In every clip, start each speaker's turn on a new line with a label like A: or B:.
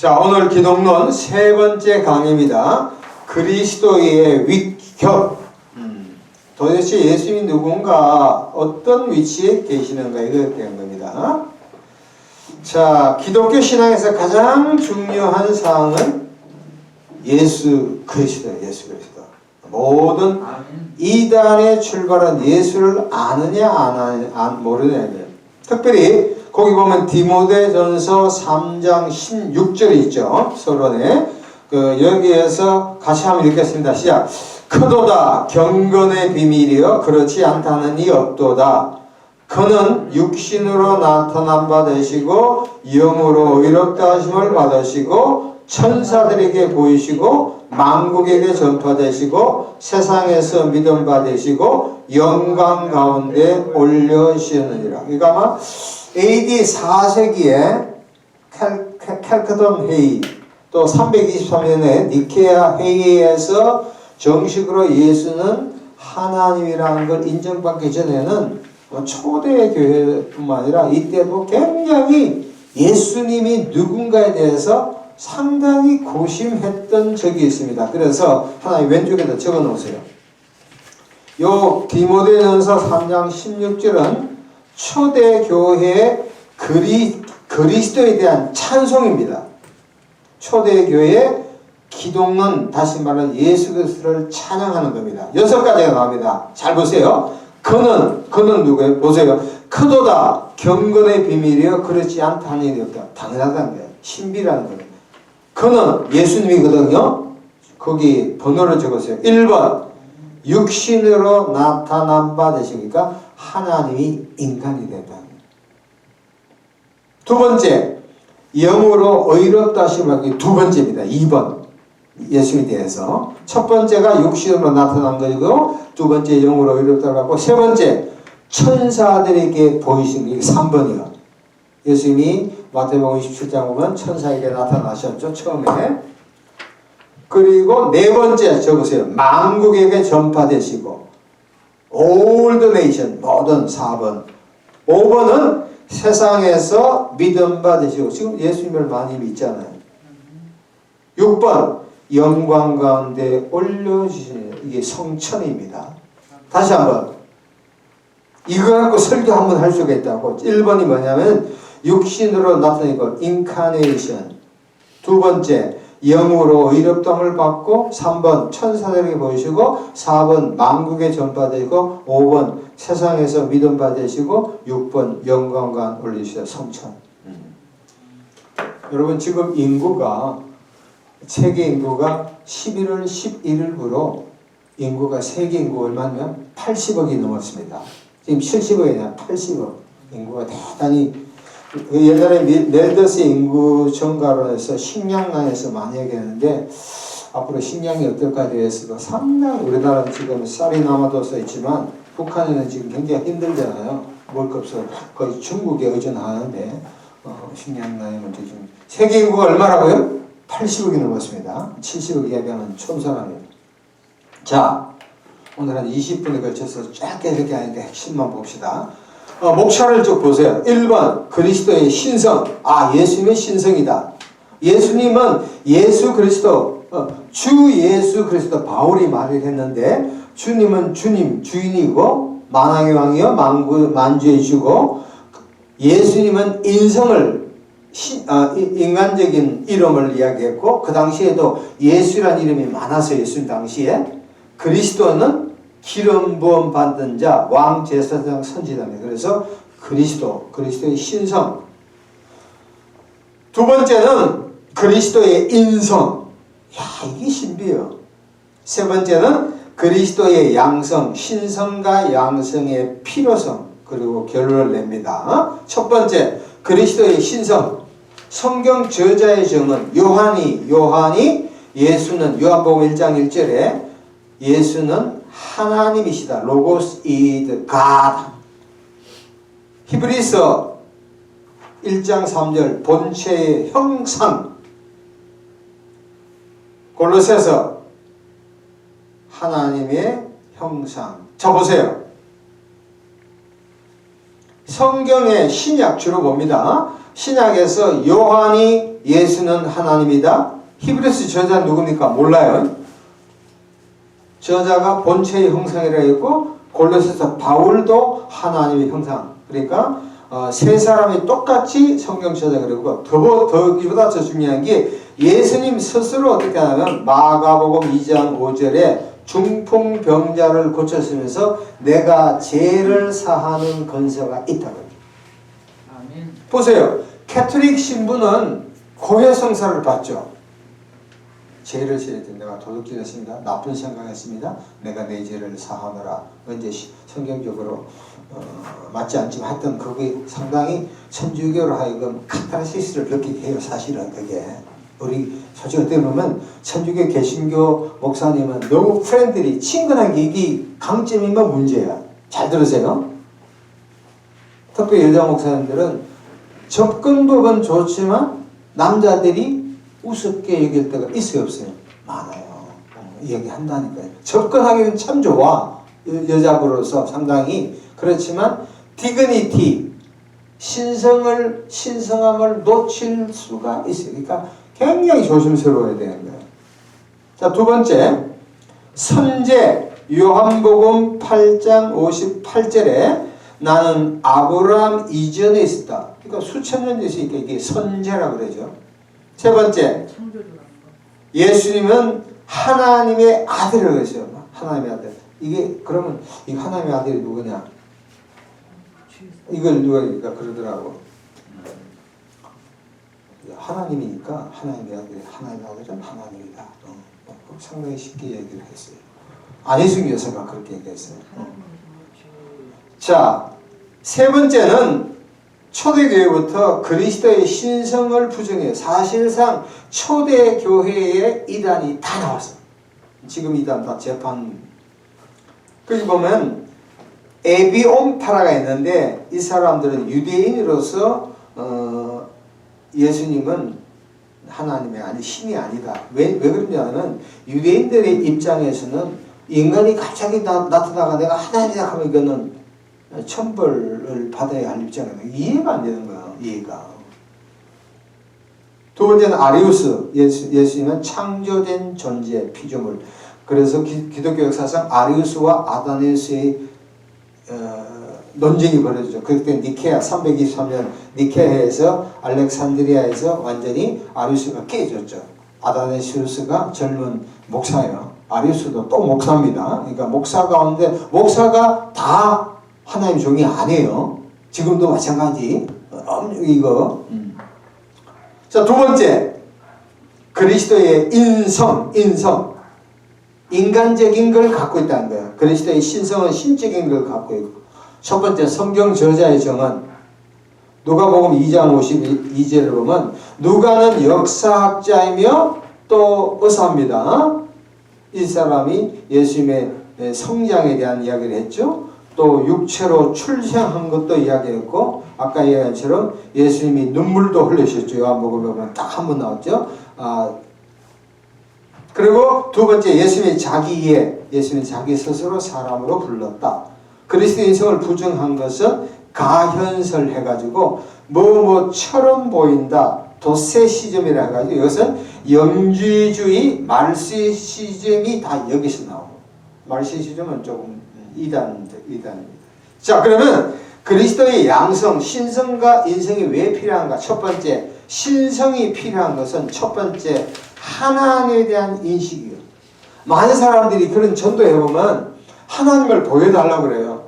A: 자, 오늘 기독론 세 번째 강의입니다. 그리스도의 위격. 음, 도대체 예수님이 누군가 어떤 위치에 계시는가 이거에 대한 겁니다. 자, 기독교 신앙에서 가장 중요한 사항은 예수 그리스도, 예수 그리스도. 모든 이단에 출발한 예수를 아느냐 안 아느냐 안 모르느냐예요. 특별히 거기 보면 디모데전서 3장 16절이 있죠. 서론에 그 여기에서 같이 한번 읽겠습니다. 시작. 크도다 경건의 비밀이여 그렇지 않다는 이 없도다. 그는 육신으로 나타난 바 되시고 영으로 의롭다 하심을 받으시고 천사들에게 보이시고 만국에게 전파되시고 세상에서 믿음 받으시고 영광 가운데 올려시느니라. 이거 아마 AD 4세기에 캘크돈 회의 또 323년에 니케아 회의에서 정식으로 예수는 하나님이라는 걸 인정받기 전에는 뭐 초대 교회뿐만 아니라 이때도 굉장히 예수님이 누군가에 대해서 상당히 고심했던 적이 있습니다. 그래서 하나님 왼쪽에다 적어 놓으세요. 요 디모데전서 3장 16절은 초대 교회의 그리, 그리스도에 대한 찬송입니다. 초대 교회의 기독론 다시 말하면 예수 그리스도를 찬양하는 겁니다. 여섯 가지가 나옵니다. 잘 보세요. 그는 그는 누구예요? 보세요. 크도다 경건의 비밀이여 그렇지 않다는 일이 없다. 당연하다는 거예요. 신비라는 거예요. 그는 예수님이거든요. 거기 번호를 적으세요. 1번 육신으로 나타난 바 되시니까 하나님이 인간이 됐다. 두 번째 영으로 의롭다 하시면 두 번째입니다. 2번 예수에 대해서 첫 번째가 육신으로 나타난 것이고 두 번째 영으로 의롭다고 세 번째 천사들에게 보이신 게 3번이요. 예수님이 마태복음 27장 보면 천사에게 나타나셨죠. 처음에. 그리고 네 번째 적으세요. 만국에게 전파되시고 the nation 모든 4번 5번은 세상에서 믿음 받으시고 지금 예수님을 많이 믿잖아요. 6번 영광 가운데 올려주시는 이게 성천입니다. 다시 한번 이거 갖고 설교 한번 할 수가 있다고 1번이 뭐냐면 육신으로 나타낸 것 인카네이션. 두 번째 영으로 의롭담을 받고 3번 천사들에게 보이시고 4번 만국에 전파되고 5번 세상에서 믿음 받으시고 6번 영광관 올리시다 성천. 여러분 지금 인구가 세계 인구가 11월 11일부로 인구가 세계 인구 얼마냐면 80억이 넘었습니다. 지금 70억이냐? 80억. 인구가 대단히 그 옛날에 멜더스 인구 증가론에서 식량난에서 많이 얘기했는데 앞으로 식량이 어떨까 대해서도 상당히 우리나라는 지금 쌀이 남아도서 있지만 북한에는 지금 굉장히 힘들잖아요. 없어 거의 중국에 의존하는데 어, 식량난의 문제 좀 세계 인구가 얼마라고요? 80억이 넘었습니다. 70억 이야기하는 촌사람이에요. 자, 오늘 한 20분에 걸쳐서 짧게 이렇게 하니까 핵심만 봅시다. 어, 목차를 쭉 보세요. 1번 그리스도의 신성. 아 예수님의 신성이다. 예수님은 예수 그리스도 어, 주 예수 그리스도 바울이 말을 했는데 주님은 주님 주인이고 만왕의 왕이요 만구 만주의 주고 예수님은 인성을 시, 아, 인간적인 이름을 이야기했고 그 당시에도 예수란 이름이 많아서 예수님 당시에 그리스도는 기름 부음 받은 자, 왕 제사장 선지자입니다. 그래서 그리스도, 그리스도의 신성. 두 번째는 그리스도의 인성. 야, 이게 신비해요. 세 번째는 그리스도의 양성, 신성과 양성의 필요성. 그리고 결론을 냅니다. 첫 번째, 그리스도의 신성. 성경 저자의 정은 요한이, 요한이 예수는 요한복음 1장 1절에 예수는 하나님이시다. 로고스 이드 가 히브리서 1장 3절 본체의 형상 골로새서 하나님의 형상 자 보세요 성경의 신약 주로 봅니다. 신약에서 요한이 예수는 하나님이다. 히브리스 저자 누굽니까? 몰라요. 저자가 본체의 형상이라 했고 골로새서 바울도 하나님의 형상. 그러니까 어, 세 사람이 똑같이 성경 저자 그리고 더, 더 이보다 더 중요한 게 예수님 스스로 어떻게 하냐면 마가복음 2장 5절에 중풍병자를 고쳤으면서 내가 죄를 사하는 건세가.
B: 아멘.
A: 보세요. 캐톨릭 신부는 고해성사를 받죠. 죄를 지을 때 내가 도둑질했습니다. 나쁜 생각했습니다. 내가 내 죄를 사하노라. 시- 성경적으로 어, 맞지 않지만 하여튼 그게 상당히 천주교로 하여금 카타르시스를 느끼게 해요. 사실은 그게. 우리 솔직히 어떻게 보면 천주교 개신교 목사님은 너무 프렌들이 친근한 게 이게 강점이면 문제야. 잘 들으세요. 특히 여자 목사님들은 접근법은 좋지만 남자들이 우습게 여길 때가 있어요 없어요? 많아요. 어, 얘기한다니까요. 접근하기는 참 좋아. 여- 여자분으로서 상당히 그렇지만 디그니티 신성을 신성함을 놓칠 수가 있어요. 그러니까 굉장히 조심스러워야 되는 거예요. 자, 두 번째 선제 요한복음 8장 58절에 나는 아브라함 이전에 있었다. 그러니까 수천 년 있으니까 이게 선제라고 그러죠. 세 번째. 예수님은 하나님의 아들이라고 했어요. 하나님의 아들. 이게 그러면 이 하나님의 아들이 누구냐? 이걸 누가 그러니까 그러더라고. 하나님이니까 하나님의 아들이 하나님의 아들은 하나님이다. 어, 어, 상당히 쉽게 얘기를 했어요. 안희승 여사가 그렇게 얘기했어요. 어. 자, 세 번째는 초대교회부터 그리스도의 신성을 부정해요. 사실상 초대교회의 이단이 다 나왔어요. 지금 이단 다 재판. 거기 보면 에비온파라가 있는데 이 사람들은 유대인으로서 어, 예수님은 하나님이 아니 신이 아니다. 왜, 왜 그러냐면 유대인들의 입장에서는 인간이 갑자기 나, 나타나가 내가 하나님이다 하면 이거는 천벌을 받아야 할 입장이에요. 이해가 안 되는 거예요. 이해가. 두 번째는 아리우스. 예수, 예수님은 창조된 존재, 피조물. 그래서 기, 기독교 역사상 아리우스와 아다니우스의 어, 논쟁이 벌어지죠. 그때 니케아 323년 니케아에서 알렉산드리아에서 완전히 아리우스가 깨졌죠. 아다니우스가 젊은 목사예요. 아리우스도 또 목사입니다. 그러니까 목사 가운데 목사가 다 하나님 종이 아니에요. 지금도 마찬가지. 어, 이거. 자, 두 번째. 그리스도의 인성, 인성. 인간적인 걸 갖고 있다는 거예요. 그리스도의 신성은 신적인 걸 갖고 있고. 첫 번째, 성경 저자의 정은 누가복음 2장 52절을 보면 누가는 역사학자이며 또 의사입니다. 이 사람이 예수님의 성장에 대한 이야기를 했죠. 또 육체로 출생한 것도 이야기했고 아까 이야기한 것처럼 예수님이 눈물도 흘리셨죠. 요한복음에 보면 딱 한 번 나왔죠. 아, 그리고 두 번째 예수님의 자기의 예수님 자기 스스로 사람으로 불렀다. 그리스도 인성을 부정한 것은 가현설 해가지고 뭐뭐처럼 보인다. 도세시즘이라 해가지고 이것은 영주주의 말세시즘이 다 여기서 나오고 말세시즘은 조금 이단 이단입니다. 자 그러면 그리스도의 양성 신성과 인성이 왜 필요한가? 첫 번째 신성이 필요한 것은 첫 번째 하나님에 대한 인식이에요. 많은 사람들이 그런 전도해 보면 하나님을 보여달라고 그래요.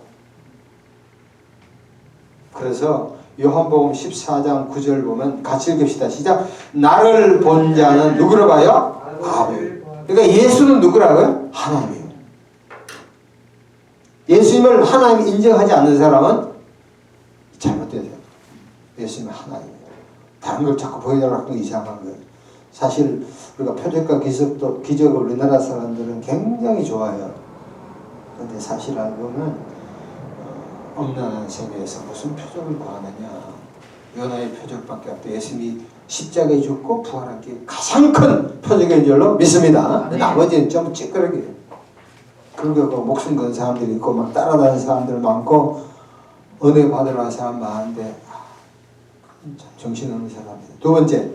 A: 그래서 요한복음 14장 9절 보면 같이 읽읍시다. 시작. 나를 본 자는 누구를 봐요? 아들. 그러니까 예수는 누구라고요? 하나님이에요. 예수님을 하나님 인정하지 않는 사람은 잘못되세요. 예수님은 하나님이에요. 다른 걸 자꾸 보여달라고 하면 이상한 거예요. 사실 우리가 표적과 기적도 기적을 우리나라 사람들은 굉장히 좋아해요. 근데 사실 알고 보면 어, 엄난한 세계에서 무슨 표적을 구하느냐 연하의 표적밖에 없다. 예수님이 십자가에 죽고 부활한 게 가장 큰 표적인 줄로 믿습니다.
B: 네.
A: 나머지는 좀 찌끄러기예요. 그 목숨 건 사람들이 있고 막 따라다니는 사람들 많고 은혜 받으러 간 사람 많은데 아, 참 정신없는 사람이다. 두 번째,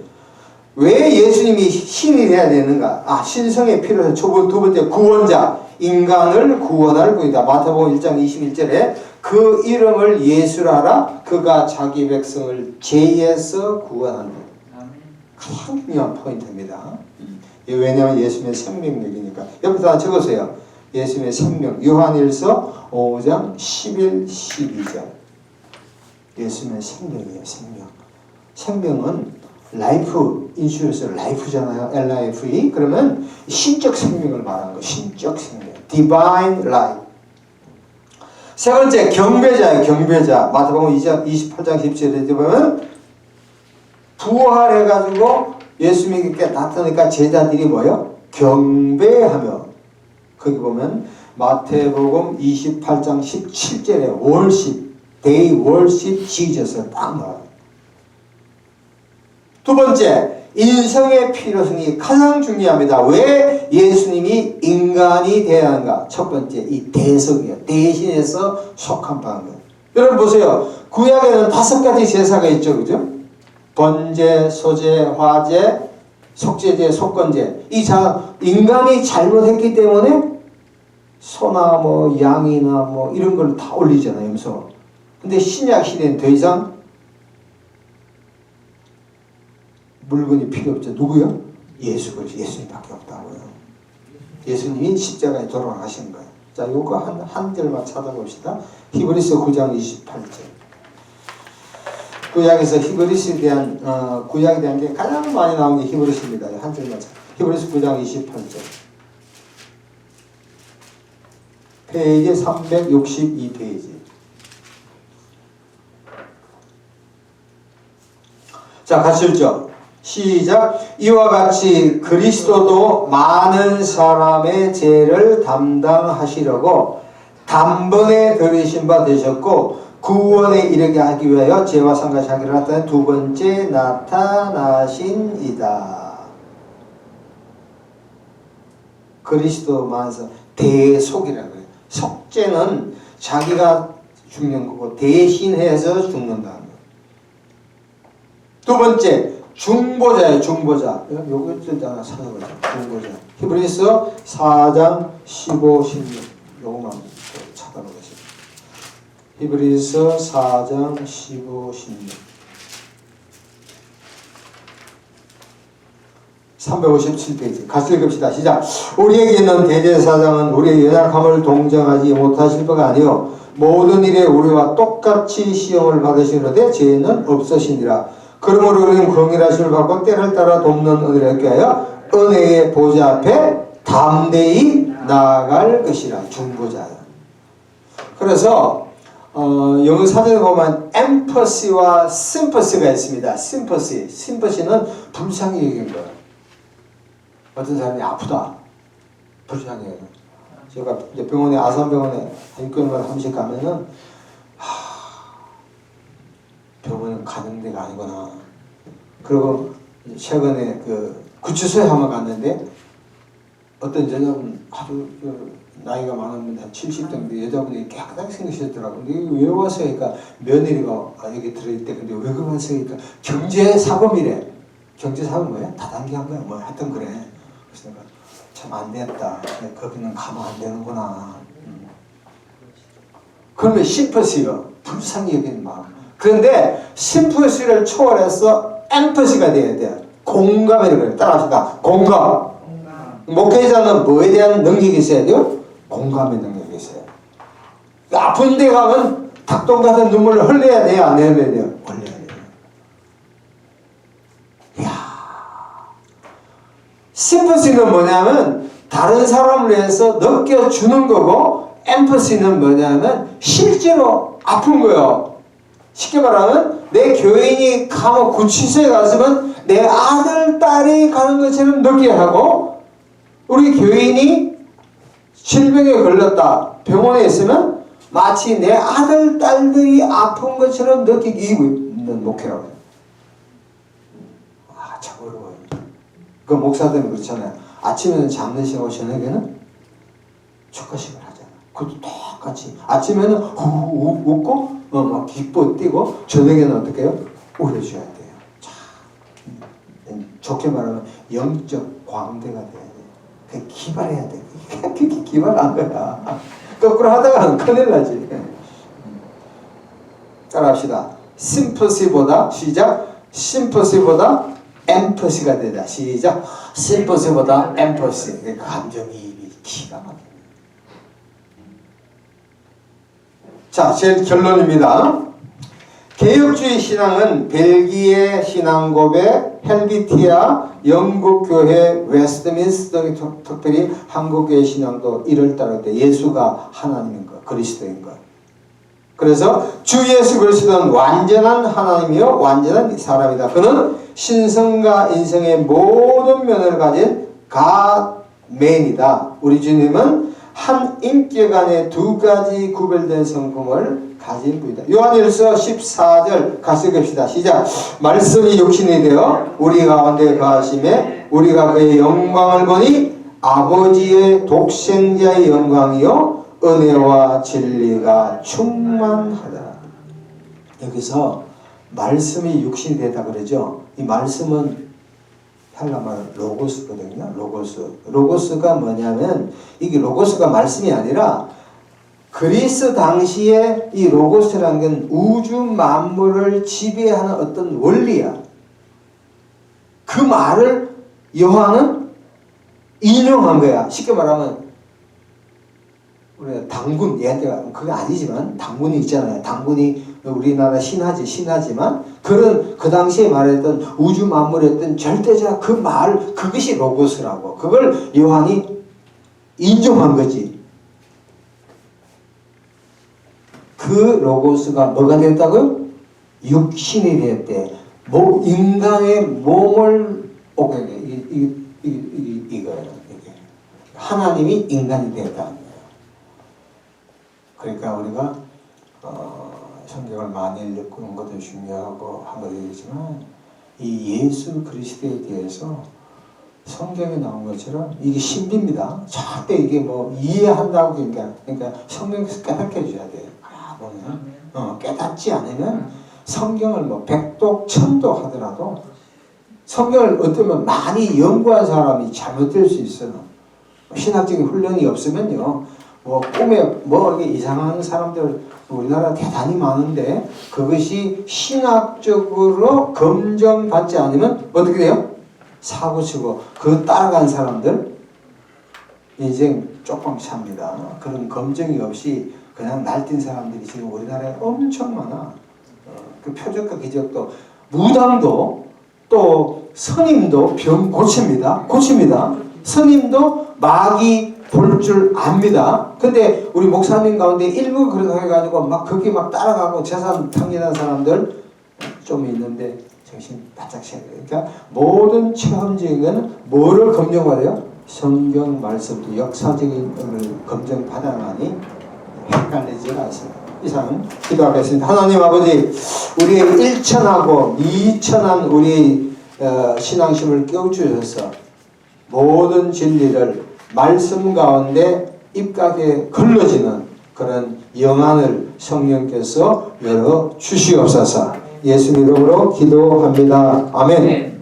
A: 왜 예수님이 신이 돼야 되는가? 아, 신성의 필요해서 두, 두 번째, 구원자. 인간을 구원할 분이다. 마태복음 1장 21절에 그 이름을 예수라라. 그가 자기 백성을 죄에서 구원한다. 가장 중요한 포인트입니다. 예, 왜냐하면 예수님의 생명력이니까. 옆에다 적으세요. 예수님의 생명. 요한일서 5장 11, 12절. 예수님의 생명이에요. 생명. 생명은 라이프 인슈런스 라이프잖아요. L-I-F-E. 그러면 신적 생명을 말하는 거. 신적 생명. Divine life. 세 번째 경배자예요. 경배자. 마태복음 2장 28장 17절에 보면 부활해가지고 예수님께 나타나니까 제자들이 뭐요? 경배하며 거기 보면 마태복음 28장 17절에 월십 데이 월십 지저스를 딱 나와요. 두 번째 인성의 필요성이 가장 중요합니다. 왜 예수님이 인간이 되어야 하는가? 첫 번째 이 대속이요. 대신해서 속한 거예요. 여러분 보세요. 구약에는 다섯 가지 제사가 있죠. 그죠? 번제, 소제, 화제, 속죄제, 속건제. 이 자, 인간이 잘못했기 때문에 소나 뭐 양이나 뭐 이런 걸 다 올리잖아요. 염소. 근데 신약 시대는 더 이상 물건이 필요 없죠. 누구요? 예수 그리스도 예수님밖에 없다고요. 예수님이 십자가에 돌아가신 거예요. 자, 요거 한, 한 절만 찾아봅시다. 히브리서 9장 28절. 구약에서 히브리스에 대한 어, 구약에 대한 게 가장 많이 나온 게 히브리스입니다. 한 절만 찾. 히브리스 9장 28절. 페이지 362페이지. 자, 같이 읽죠. 시작. 이와 같이 그리스도도 많은 사람의 죄를 담당하시려고 단번에 들으신 바 되셨고 구원에 이르게 하기 위하여 죄와 상같이 하기를 나타낸 두 번째 나타나신이다. 그리스도 만사 대속이라고 해요. 속죄는 자기가 죽는 거고 대신해서 거예요. 두 번째 중보자예요. 중보자. 요거 좀 하나 찾아보자. 중보자. 히브리서 4장 15, 16 요거만. 히브리서 4장 15, 16 357페이지. 같이 읽읍시다. 시작. 우리에게 있는 대제사장은 우리의 연약함을 동정하지 못하실 바가 아니요. 모든 일에 우리와 똑같이 시험을 받으시는데 죄는 없으시니라. 그러므로 우리는 긍휼하심을 받고 때를 따라 돕는 은혜를 얻게 하여 은혜의 보좌 앞에 담대히 나아갈 것이라. 중보자야 그래서 어, 영어 사전에 보면 empathy와 sympathy가 있습니다. sympathy, sympathy는 여긴 거예요. 어떤 사람이 아프다. 여겨. 제가 병원에 아산병원에 한 6개월마다 한 번씩 가면은 하, 병원은 가는 데가 아니구나. 그리고 최근에 그 구치소에 한번 갔는데 어떤 여자분 아주 그 나이가 많은 분, 한 70대인데 여자분이 깨끗하게 생기셨더라고요. 근데 왜 왔어요? 그러니까 며느리가 아, 여기 들어있대. 근데 왜 그러세요? 그러니까 경제사범이래. 경제사범 뭐야? 다단계한 거야? 뭐 하여튼 그래. 그래서 내가 참 안 됐다. 거기는 가면 안 되는구나. 음. 그러면 심퍼시요. 불쌍히 여기는 마음. 그런데 심퍼시를 초월해서 엠퍼시가 돼야 돼요. 공감이라고. 따라합시다. 공감.
B: 공감.
A: 목회자는 뭐에 대한 능력이 있어야 돼요? 공감의 능력이 있어요. 아픈 데 가면 닭똥 같은 눈물을 흘려야 돼요? 안 흘려야 돼요? 흘려야 돼요. 이야. 심퍼시는 뭐냐면 다른 사람을 위해서 느껴주는 거고 엠퍼시는 뭐냐면 실제로 아픈 거예요. 쉽게 말하면 내 교인이 감옥 구치소에 갔으면 내 아들, 딸이 가는 것처럼 느끼게 하고 우리 교인이 질병에 걸렸다 병원에 있으면 마치 내 아들, 딸들이 아픈 것처럼 느끼기 있는 목회라고 해요. 아, 참 어려워요. 그 목사들은 그렇잖아요. 아침에는 장례식하고 저녁에는 축하식을 하잖아. 그것도 똑같이 아침에는 후후 웃고 어, 막 기뻐 뛰고 저녁에는 어떻게 해요? 울어줘야 돼요. 자, 음, 좋게 말하면 영적 광대가 돼야 돼요. 그 기발해야 돼. 그게 기발 안 거야. 거꾸로 하다가는 큰일 나지. 음. 따라 합시다. 심퍼시보다 시작. 심퍼시보다 엠퍼시가 되자. 시작. 심퍼시보다 엠퍼시. 그 감정이입이 기가 막혀. 자, 제 결론입니다. 개혁주의 신앙은 벨기에 신앙고백, 헬비티아, 영국교회, 웨스트민스터 특별히 한국교회 신앙도 이를 때 예수가 하나님인 것, 그리스도인 것. 그래서 주 예수 그리스도는 완전한 하나님이요 완전한 사람이다. 그는 신성과 인성의 모든 면을 가진 가맨이다. 우리 주님은 한 인격 안에 두 가지 구별된 성품을 가진 분이다. 요한일서 14절 같이 읽읍시다. 시작. 말씀이 육신이 되어 우리 가운데 거하심에 우리가 그의 영광을 보니 아버지의 독생자의 영광이요 은혜와 진리가 충만하다. 여기서 말씀이 육신이 되다 그러죠. 이 말씀은 헬라 말 로고스거든요. 로고스. 로고스가 뭐냐면 이게 로고스가 말씀이 아니라 그리스 당시에 이 로고스라는 건 우주 만물을 지배하는 어떤 원리야. 그 말을 요한은 인용한 거야. 쉽게 말하면 우리가 당군 얘한테가 그게 아니지만 당군이 있잖아요. 당군이 우리나라 신하지 신하지만 그런 그 당시에 말했던 우주 어떤 절대자 그 말 그것이 로고스라고 그걸 요한이 인정한 거지. 그 로고스가 뭐가 됐다고요? 육신이 됐대. 뭐 인간의 몸을 오게 이 이 이, 이, 이거예요. 이게 하나님이 인간이 거예요. 그러니까 우리가 어, 성경을 많이 읽는 것도 중요하고 한 것이지만 이 예수 그리스도에 대해서 성경에 나온 것처럼 이게 신비입니다. 절대 이게 뭐 이해한다고 그러니까 그러니까 성경에서 깨닫게 해줘야 돼요. 아 보면. 어, 깨닫지 않으면 성경을 뭐 백독 천도 하더라도 성경을 어쩌면 많이 연구한 사람이 잘못될 수 있어요. 신학적인 훈련이 없으면요. 뭐 꿈에 뭐 이상한 사람들 우리나라 대단히 많은데 그것이 신학적으로 검증받지 않으면 어떻게 돼요? 사고치고 그 따라간 사람들 인생 조금 삽니다. 그런 검증이 없이 그냥 날뛴 사람들이 지금 우리나라에 엄청 많아. 어, 그 표적과 기적도 무당도 또 스님도 병 고칩니다. 고칩니다. 스님도 마귀 볼 줄 압니다. 근데 우리 목사님 가운데 일부 그렇게 해가지고 막 그렇게 막 따라가고 재산 탕진한 사람들 좀 있는데 정신 바짝 돼요. 그러니까 모든 체험적인 뭐를 검증받아요? 성경 말씀도 역사적인 것을 검증받아야만이 헷갈리지 않습니다. 이상 기도하겠습니다. 하나님 아버지 우리의 일천하고 미천한 우리 어, 신앙심을 깨워주셔서 모든 진리를 말씀 가운데 입각에 걸러지는 그런 영안을 성령께서 열어 주시옵소서 예수 이름으로 기도합니다. 아멘.
B: 네.